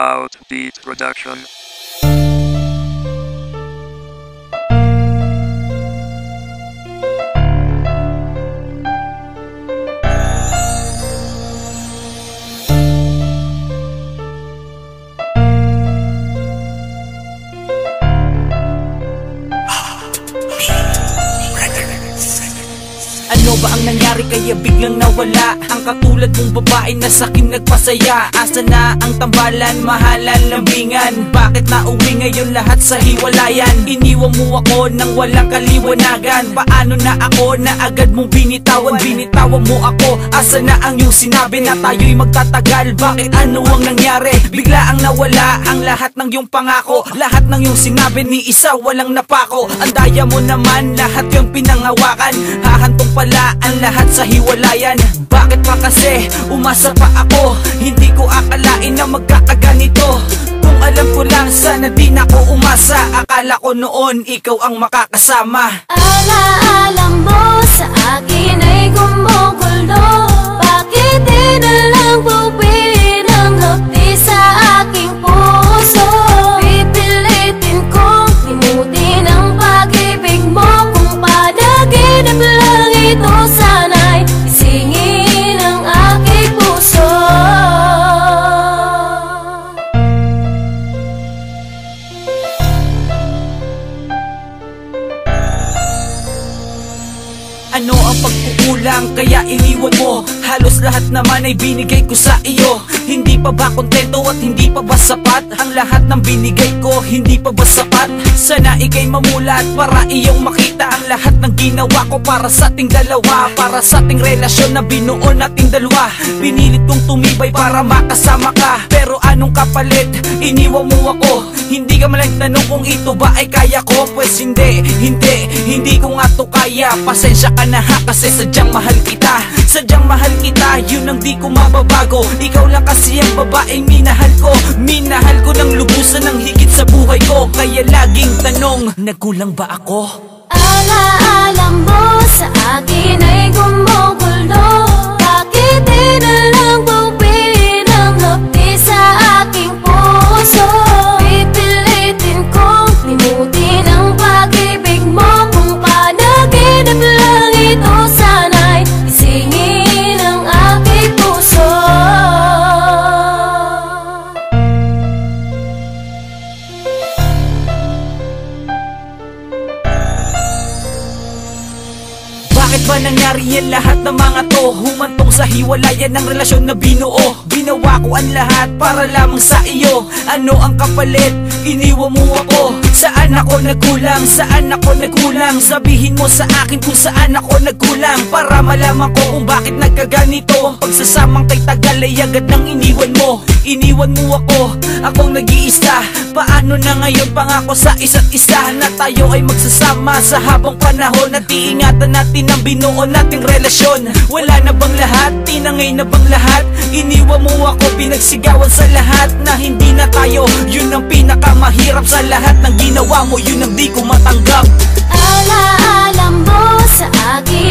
Outbeat Production. Ano ba ang nangyari kaya biglang nawala? Ang katulad mong babae na sakin nagpasaya. Asa na ang tambalan, mahalan, lambingan? Bakit nauwi ngayon lahat sa hiwalayan? Iniwan mo ako nang walang kaliwanagan. Paano na ako na agad mong binitawan? Binitawan mo ako, asa na ang iyong sinabi Na tayo'y magtatagal, bakit ano ang nangyari? Bigla ang nawala ang lahat ng iyong pangako. Lahat ng iyong sinabi ni isa walang napako. Ang daya mo naman, lahat yung pinangawakan. Hahantong pala ang lahat sa hiwalayan. Bakit pa kasi umasa pa ako? Hindi ko akalain na magkakaganito. Kung alam ko lang sana di na ako umasa. Akala ko noon ikaw ang makakasama. Alaala mo sa akin ay gumugulo Bakit di na lang buwin ang hapdi Ano ang pagkukulang? Kaya iniwan mo. Halos lahat naman ay binigay ko sa iyo. Hindi pa ba kontento at hindi pa ba sapat? Ang lahat ng binigay ko hindi pa ba sapat Sana ikay mamulat para iyong makita Ang lahat ng ginawa ko para sa ating dalawa Para sa ating relasyon na binuo nating dalawa. Pinilit kong tumibay para makasama ka Pero anong kapalit? Iniwan mo ako. Hindi ka malang tanong kung ito ba ay kaya ko? Pues hindi, hindi, hindi ko nga to kaya. Pasensya ka na ha kasi sadyang mahal kita. Sadyang mahal kita, yun ang di ko mababago. Ikaw lang kasi ang babaeng minahal ko. Minahal ko ng lubusan ng higit sa buhay ko. Kaya laging tanong, nagkulang ba ako? Alaala mo ba nangyari yan lahat ng mga to? Humantong sa hiwalayan ng relasyon na binuo Ginawa ko ang lahat para lamang sa iyo Ano ang kapalit? Iniwan mo ako Saan ako nagkulang? Saan ako nagkulang? Sabihin mo sa akin kung saan ako nagkulang Para malaman ko kung bakit nagkaganito Ang pagsasamang kay tagal ay agad nang iniwan mo Iniwan mo ako, akong nag-iista Paano na ngayon pangako sa isa't isa Na tayo ay magsasama sa habang panahon At iingatan natin ang binuo nating relasyon. Wala na bang lahat? Tinangay na bang lahat? Iniwan mo ako, pinagsigawan sa lahat Na hindi na tayo, yun ang pinakamahirap Sa lahat ng ginawa mo, yun ang di ko matanggap. Alaala mo sa akin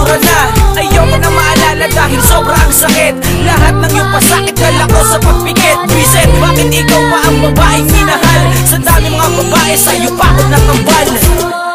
ibabasura na. Ayoko na maalala dahil sobra ang sakit. Lahat ng iyong pasakit dala ko sa pagpikit. Bisit, bakit ikaw pa ang babaeng minahal? Sa dami mga babae sa'yo pa ako natambal